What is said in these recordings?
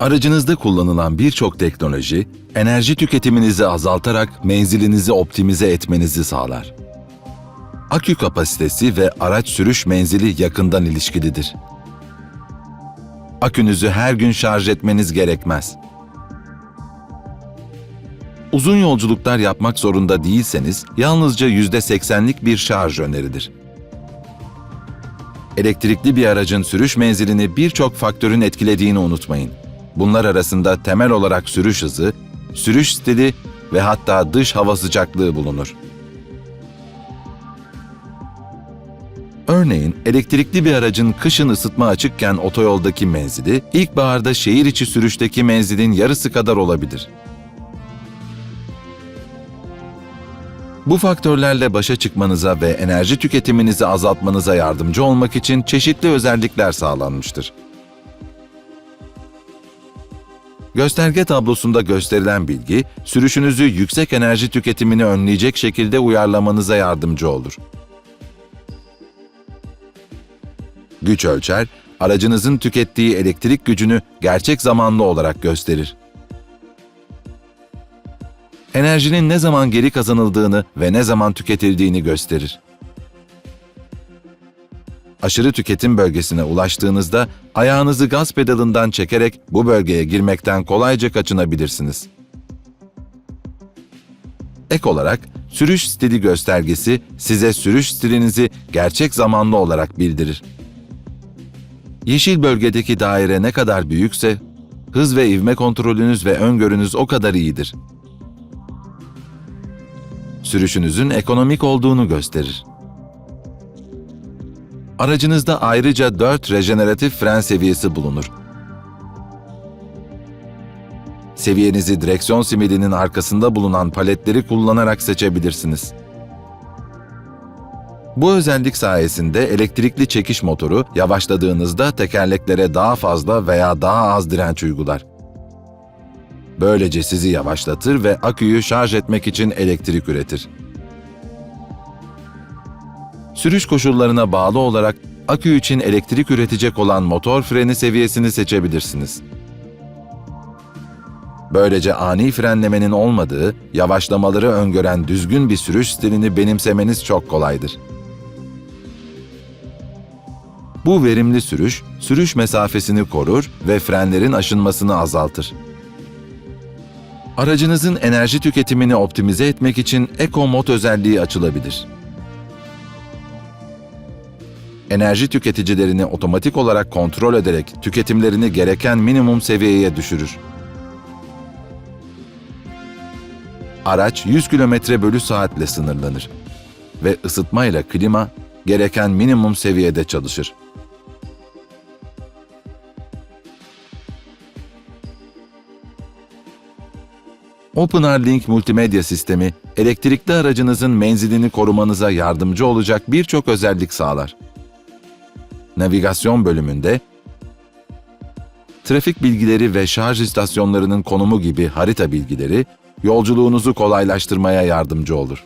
Aracınızda kullanılan birçok teknoloji, enerji tüketiminizi azaltarak menzilinizi optimize etmenizi sağlar. Akü kapasitesi ve araç sürüş menzili yakından ilişkilidir. Akünüzü her gün şarj etmeniz gerekmez. Uzun yolculuklar yapmak zorunda değilseniz yalnızca %80'lik bir şarj önerilir. Elektrikli bir aracın sürüş menzilini birçok faktörün etkilediğini unutmayın. Bunlar arasında temel olarak sürüş hızı, sürüş stili ve hatta dış hava sıcaklığı bulunur. Örneğin elektrikli bir aracın kışın ısıtma açıkken otoyoldaki menzili, ilkbaharda şehir içi sürüşteki menzilin yarısı kadar olabilir. Bu faktörlerle başa çıkmanıza ve enerji tüketiminizi azaltmanıza yardımcı olmak için çeşitli özellikler sağlanmıştır. Gösterge tablosunda gösterilen bilgi, sürüşünüzü yüksek enerji tüketimini önleyecek şekilde uyarlamanıza yardımcı olur. Güç ölçer, aracınızın tükettiği elektrik gücünü gerçek zamanlı olarak gösterir. Enerjinin ne zaman geri kazanıldığını ve ne zaman tüketildiğini gösterir. Aşırı tüketim bölgesine ulaştığınızda ayağınızı gaz pedalından çekerek bu bölgeye girmekten kolayca kaçınabilirsiniz. Ek olarak sürüş stili göstergesi size sürüş stilinizi gerçek zamanlı olarak bildirir. Yeşil bölgedeki daire ne kadar büyükse, hız ve ivme kontrolünüz ve öngörünüz o kadar iyidir. Sürüşünüzün ekonomik olduğunu gösterir. Aracınızda ayrıca 4 rejeneratif fren seviyesi bulunur. Seviyenizi direksiyon simidinin arkasında bulunan paletleri kullanarak seçebilirsiniz. Bu özellik sayesinde elektrikli çekiş motoru yavaşladığınızda tekerleklere daha fazla veya daha az direnç uygular. Böylece sizi yavaşlatır ve aküyü şarj etmek için elektrik üretir. Sürüş koşullarına bağlı olarak akü için elektrik üretecek olan motor freni seviyesini seçebilirsiniz. Böylece ani frenlemenin olmadığı, yavaşlamaları öngören düzgün bir sürüş stilini benimsemeniz çok kolaydır. Bu verimli sürüş, sürüş mesafesini korur ve frenlerin aşınmasını azaltır. Aracınızın enerji tüketimini optimize etmek için Eco Mod özelliği açılabilir. Enerji tüketicilerini otomatik olarak kontrol ederek tüketimlerini gereken minimum seviyeye düşürür. Araç 100 km bölü saatle sınırlanır ve ısıtma ile klima gereken minimum seviyede çalışır. OpenR Link multimedya sistemi, elektrikli aracınızın menzilini korumanıza yardımcı olacak birçok özellik sağlar. Navigasyon bölümünde, trafik bilgileri ve şarj istasyonlarının konumu gibi harita bilgileri, yolculuğunuzu kolaylaştırmaya yardımcı olur.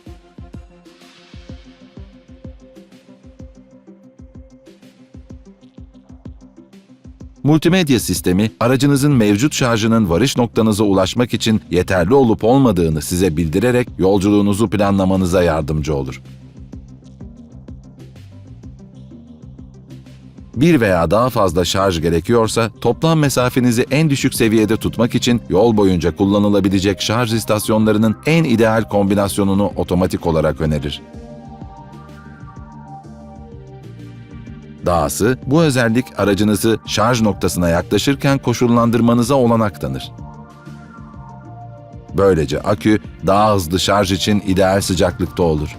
Multimedya sistemi, aracınızın mevcut şarjının varış noktanıza ulaşmak için yeterli olup olmadığını size bildirerek yolculuğunuzu planlamanıza yardımcı olur. Bir veya daha fazla şarj gerekiyorsa toplam mesafenizi en düşük seviyede tutmak için yol boyunca kullanılabilecek şarj istasyonlarının en ideal kombinasyonunu otomatik olarak önerir. Dahası bu özellik aracınızı şarj noktasına yaklaşırken koşullandırmanıza olanak tanır. Böylece akü daha hızlı şarj için ideal sıcaklıkta olur.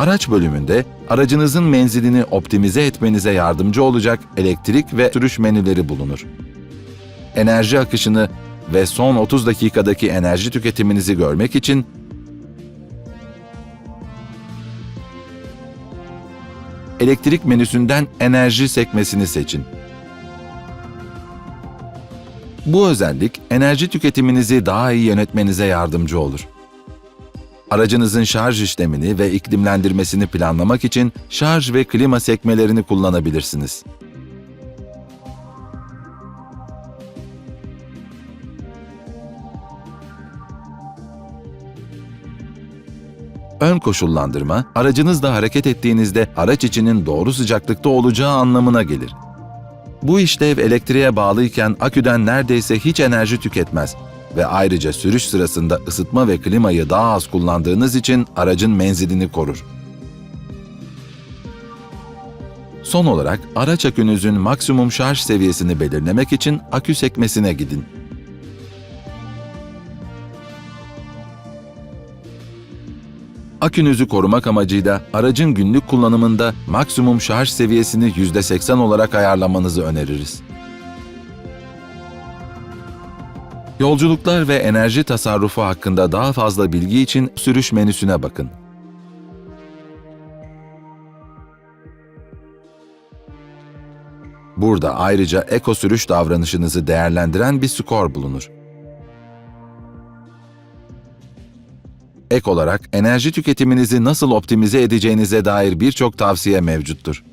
Araç bölümünde aracınızın menzilini optimize etmenize yardımcı olacak elektrik ve sürüş menüleri bulunur. Enerji akışını ve son 30 dakikadaki enerji tüketiminizi görmek için elektrik menüsünden enerji sekmesini seçin. Bu özellik enerji tüketiminizi daha iyi yönetmenize yardımcı olur. Aracınızın şarj işlemini ve iklimlendirmesini planlamak için şarj ve klima sekmelerini kullanabilirsiniz. Ön koşullandırma, aracınızla hareket ettiğinizde araç içinin doğru sıcaklıkta olacağı anlamına gelir. Bu işlev elektriğe bağlıyken aküden neredeyse hiç enerji tüketmez ve ayrıca sürüş sırasında ısıtma ve klimayı daha az kullandığınız için aracın menzilini korur. Son olarak araç akünüzün maksimum şarj seviyesini belirlemek için akü sekmesine gidin. Akünüzü korumak amacıyla aracın günlük kullanımında maksimum şarj seviyesini %80 olarak ayarlamanızı öneririz. Yolculuklar ve enerji tasarrufu hakkında daha fazla bilgi için sürüş menüsüne bakın. Burada ayrıca eko sürüş davranışınızı değerlendiren bir skor bulunur. Ek olarak enerji tüketiminizi nasıl optimize edeceğinize dair birçok tavsiye mevcuttur.